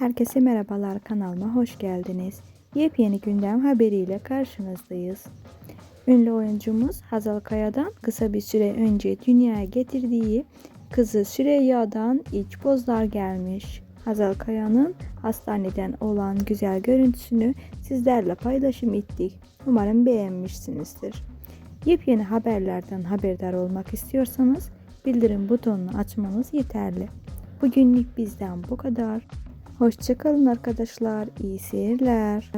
Herkese merhabalar kanalıma hoş geldiniz. Yepyeni gündem haberiyle karşınızdayız. Ünlü oyuncumuz Hazal Kaya'dan kısa bir süre önce dünyaya getirdiği kızı Süreyya'dan ilk pozlar gelmiş. Hazal Kaya'nın hastaneden olan güzel görüntüsünü sizlerle paylaşım ettik. Umarım beğenmişsinizdir. Yepyeni haberlerden haberdar olmak istiyorsanız bildirim butonunu açmanız yeterli. Bugünlük bizden bu kadar. Hoşçakalın arkadaşlar. İyi seyirler.